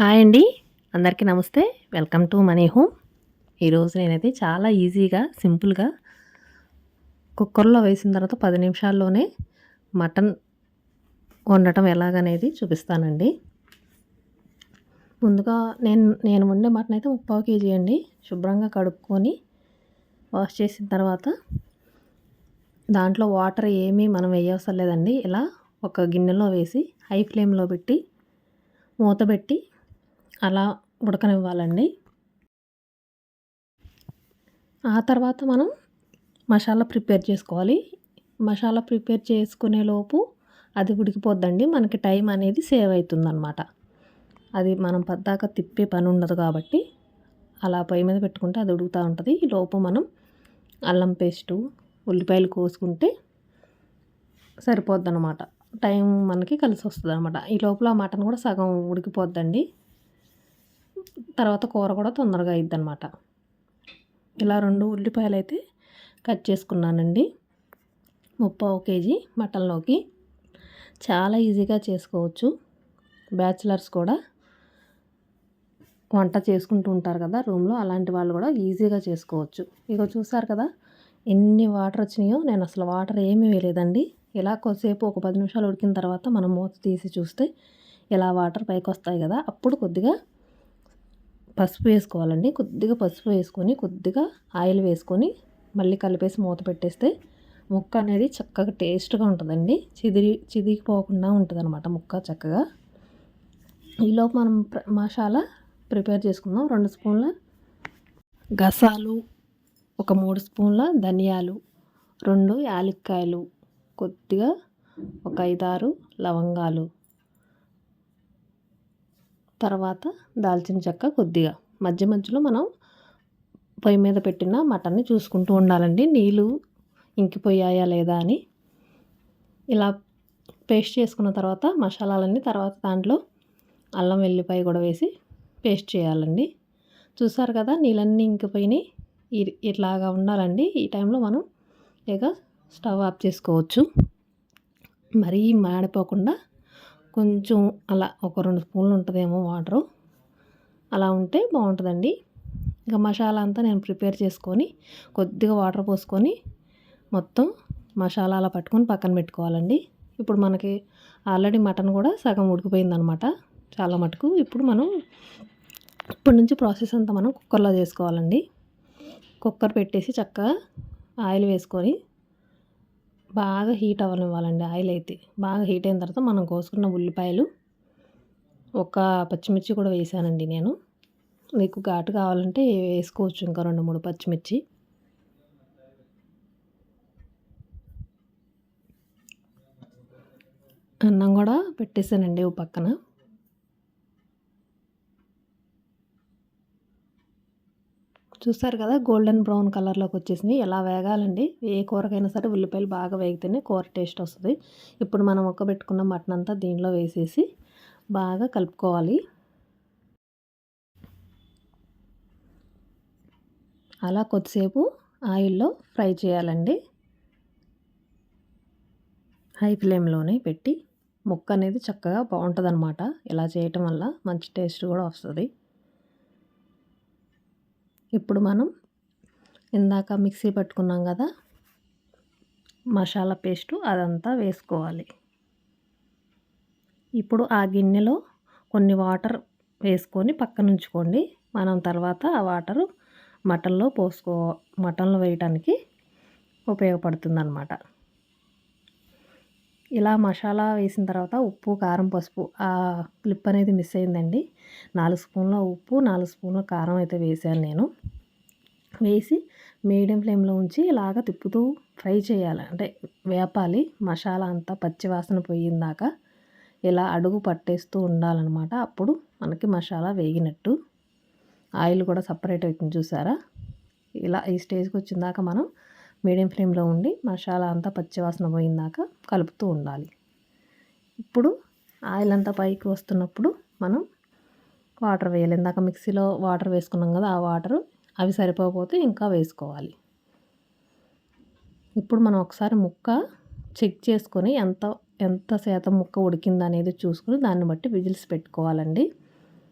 Hi అండి. అందరికీ నమస్తే. Welcome to money home. ఈరోజు నేనైతే చాలా ఈజీగా సింపుల్గా కుక్కర్లో వేసిన తర్వాత పది నిమిషాల్లోనే మటన్ వండటం ఎలాగనేది చూపిస్తానండి. ముందుగా నేను నేను వండే మటన్ అయితే ముప్పావు కేజీ అండి. శుభ్రంగా కడుక్కొని వాష్ చేసిన తర్వాత దాంట్లో వాటర్ ఏమీ మనం వేయవసరం లేదండి. ఇలా ఒక గిన్నెలో వేసి హై ఫ్లేమ్లో పెట్టి మూత పెట్టి అలా ఉడకనివ్వాలండి. ఆ తర్వాత మనం మసాలా ప్రిపేర్ చేసుకోవాలి. మసాలా ప్రిపేర్ చేసుకునే లోపు అది ఉడికిపోద్దండి. మనకి టైం అనేది సేవ్ అవుతుందన్నమాట అది మనం పద్దాక తిప్పే పని ఉండదు కాబట్టి అలా పొయ్యి మీద పెట్టుకుంటే అది ఉడుకుతూ ఉంటుంది. ఈ లోపు మనం అల్లం పేస్టు ఉల్లిపాయలు కోసుకుంటే సరిపోద్ది అనమాట టైం మనకి కలిసి వస్తుంది అనమాట ఈ లోపల మటన్ కూడా సగం ఉడికిపోద్దండి. తర్వాత కూర కూడా తొందరగా అయిద్ది అనమాట ఇలా రెండు ఉల్లిపాయలు అయితే కట్ చేసుకున్నానండి. ముప్పావు కేజీ మటన్లోకి. చాలా ఈజీగా చేసుకోవచ్చు. బ్యాచిలర్స్ కూడా వంట చేసుకుంటూ ఉంటారు కదా రూమ్లో అలాంటి వాళ్ళు కూడా ఈజీగా చేసుకోవచ్చు. ఇక చూసారు కదా ఎన్ని వాటర్ వచ్చినాయో నేను అసలు వాటర్ ఏమీ వేయలేదండి. ఇలా కొద్దిసేపు ఒక పది నిమిషాలు ఉడికిన తర్వాత మనం మూత తీసి చూస్తే ఇలా వాటర్ పైకి వస్తాయి కదా అప్పుడు కొద్దిగా పసుపు వేసుకోవాలండి. కొద్దిగా పసుపు వేసుకొని కొద్దిగా ఆయిల్ వేసుకొని మళ్ళీ కలిపేసి మూత పెట్టేస్తే ముక్క అనేది చక్కగా టేస్ట్గా ఉంటుందండి. చిదిరి చిదిగిపోకుండా ఉంటుంది అనమాట ముక్క చక్కగా. ఈలోపు మనం మసాలా ప్రిపేర్ చేసుకుందాం. రెండు స్పూన్ల గసాలు ఒక మూడు స్పూన్ల ధనియాలు రెండు యాలక్కాయలు కొద్దిగా ఒక ఐదారు లవంగాలు. తర్వాత దాల్చిన చెక్క కొద్దిగా. మధ్య మధ్యలో మనం పొయ్యి మీద పెట్టిన మటన్ని చూసుకుంటూ ఉండాలండి. నీళ్ళు ఇంకిపోయాయా లేదా అని. ఇలా పేస్ట్ చేసుకున్న తర్వాత మసాలాలన్నీ తర్వాత దాంట్లో అల్లం వెల్లిపాయ కూడా వేసి పేస్ట్ చేయాలండి. చూసారు కదా నీళ్ళన్నీ ఇంకిపోయినాయి. ఇట్లాగా ఉండాలండి. ఈ టైంలో మనం ఇక స్టవ్ ఆఫ్ చేసుకోవచ్చు. మరీ మాడిపోకుండా కొంచెం అలా ఒక రెండు స్పూన్లు ఉంటుందేమో వాటరు. అలా ఉంటే బాగుంటుందండి. ఇంకా మసాలా అంతా నేను ప్రిపేర్ చేసుకొని కొద్దిగా వాటర్ పోసుకొని మొత్తం మసాలా అలా పట్టుకొని పక్కన పెట్టుకోవాలండి. ఇప్పుడు మనకి ఆల్రెడీ మటన్ కూడా సగం ఉడికిపోయిందనమాట. చాలా మటుకు ఇప్పుడు మనం ఇప్పటి నుంచి ప్రాసెస్ అంతా మనం కుక్కర్లో చేసుకోవాలండి. కుక్కర్ పెట్టేసి చక్కగా ఆయిల్ వేసుకొని బాగా హీట్ అవ్వనివ్వాలండి ఆయిల్ అయితే. బాగా హీట్ అయిన తర్వాత మనం కోసుకున్న ఉల్లిపాయలు ఒక పచ్చిమిర్చి కూడా వేసానండి నేను. మీకు ఘాటు కావాలంటే వేసుకోవచ్చు ఇంకా రెండు మూడు పచ్చిమిర్చి. అన్నం కూడా పెట్టేసానండి ఓ పక్కన. చూస్తారు కదా గోల్డెన్ బ్రౌన్ కలర్లోకి వచ్చేసింది. ఎలా వేగాలండి? ఏ కూరకైనా సరే ఉల్లిపాయలు బాగా వేగితేనే కూర టేస్ట్ వస్తుంది. ఇప్పుడు మనం పెట్టుకున్న మటన్ అంతా దీనిలో వేసేసి బాగా కలుపుకోవాలి. అలా కొద్దిసేపు ఆయిల్లో ఫ్రై చేయాలండి. హై ఫ్లేమ్లోనే పెట్టి ముక్క అనేది చక్కగా బాగుంటుంది ఇలా చేయటం వల్ల మంచి టేస్ట్ కూడా వస్తుంది. ఇప్పుడు మనం ఇందాక మిక్సీ పట్టుకున్నాం కదా మసాలా పేస్టు అదంతా వేసుకోవాలి. ఇప్పుడు ఆ గిన్నెలో కొన్ని వాటర్ వేసుకొని పక్కన ఉంచుకోండి మనం తర్వాత ఆ వాటరు మటన్లో పోసుకో మటన్లో వేయటానికి ఉపయోగపడుతుంది అన్నమాట ఇలా మసాలా వేసిన తర్వాత ఉప్పు కారం పసుపు ఆ క్లిప్ అనేది మిస్ అయిందండి. నాలుగు స్పూన్ల ఉప్పు నాలుగు స్పూన్ల కారం అయితే వేసాను నేను. వేసి మీడియం ఫ్లేమ్లో ఉంచి ఇలాగ తిప్పుతూ ఫ్రై చేయాలి. అంటే వేపాలి. మసాలా అంతా పచ్చివాసన పోయిందాక ఇలా అడుగు పట్టేస్తూ ఉండాలన్నమాట. అప్పుడు మనకి మసాలా వేగినట్టు. ఆయిల్ కూడా సపరేట్ అవుతుంది చూసారా? ఇలా ఈ స్టేజ్కి వచ్చిందాక మనం మీడియం ఫ్లేమ్లో ఉండి మసాలా అంతా పచ్చివాసన పోయిందాక కలుపుతూ ఉండాలి. ఇప్పుడు ఆయిల్ అంతా పైకి వస్తున్నప్పుడు మనం వాటర్ వేయాలి. ఇందాక మిక్సీలో వాటర్ వేసుకున్నాం కదా ఆ వాటర్ అవి సరిపోకపోతే ఇంకా వేసుకోవాలి. ఇప్పుడు మనం ఒకసారి ముక్క చెక్ చేసుకొని ఎంత ఎంత శాతం ముక్క ఉడికింది అనేది చూసుకుని దాన్ని బట్టి విజిల్స్ పెట్టుకోవాలండి.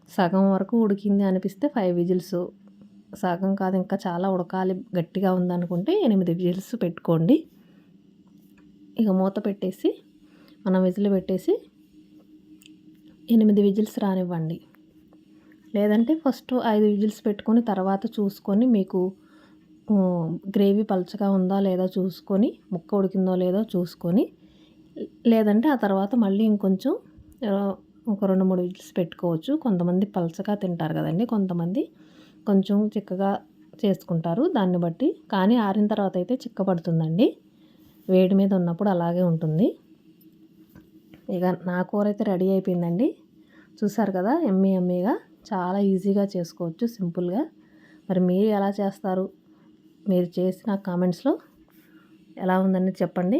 సగం వరకు ఉడికింది అనిపిస్తే ఫైవ్ విజిల్స్ సగం కాదు ఇంకా చాలా ఉడకాలి గట్టిగా ఉందనుకుంటే ఎనిమిది విజిల్స్ పెట్టుకోండి. ఇక మూత పెట్టేసి మనం విజిల్ పెట్టేసి ఎనిమిది విజిల్స్ రానివ్వండి. లేదంటే ఫస్ట్ ఐదు విజిల్స్ పెట్టుకొని తర్వాత చూసుకొని మీకు గ్రేవీ పలచగా ఉందా లేదా చూసుకొని ముక్క ఉడికిందో లేదో చూసుకొని లేదంటే ఆ తర్వాత మళ్ళీ ఇంకొంచెం ఒక రెండు మూడు విజిల్స్ పెట్టుకోవచ్చు. కొంతమంది పలచగా తింటారు కదండి కొంతమంది కొంచెం చిక్కగా చేసుకుంటారు దాన్ని బట్టి. కానీ ఆరిన తర్వాత అయితే చిక్కబడుతుందండి వేడి మీద ఉన్నప్పుడు అలాగే ఉంటుంది. ఇక నా కూర అయితే రెడీ అయిపోయిందండి. చూసారు కదా ఎమ్మీ ఎమ్మీగా చాలా ఈజీగా చేసుకోవచ్చు సింపుల్గా. మరి మీరు ఎలా చేస్తారు? మీరు చేసిన కామెంట్స్లో ఎలా ఉందని చెప్పండి.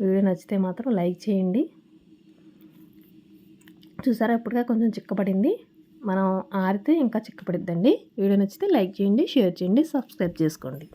వీడియో నచ్చితే మాత్రం లైక్ చేయండి. చూసారా ఇప్పుడుగా కొంచెం చిక్కపడింది. మనం ఆరితే ఇంకా చిక్కపడిద్దండి. వీడియో నచ్చితే లైక్ చేయండి షేర్ చేయండి సబ్స్క్రైబ్ చేసుకోండి.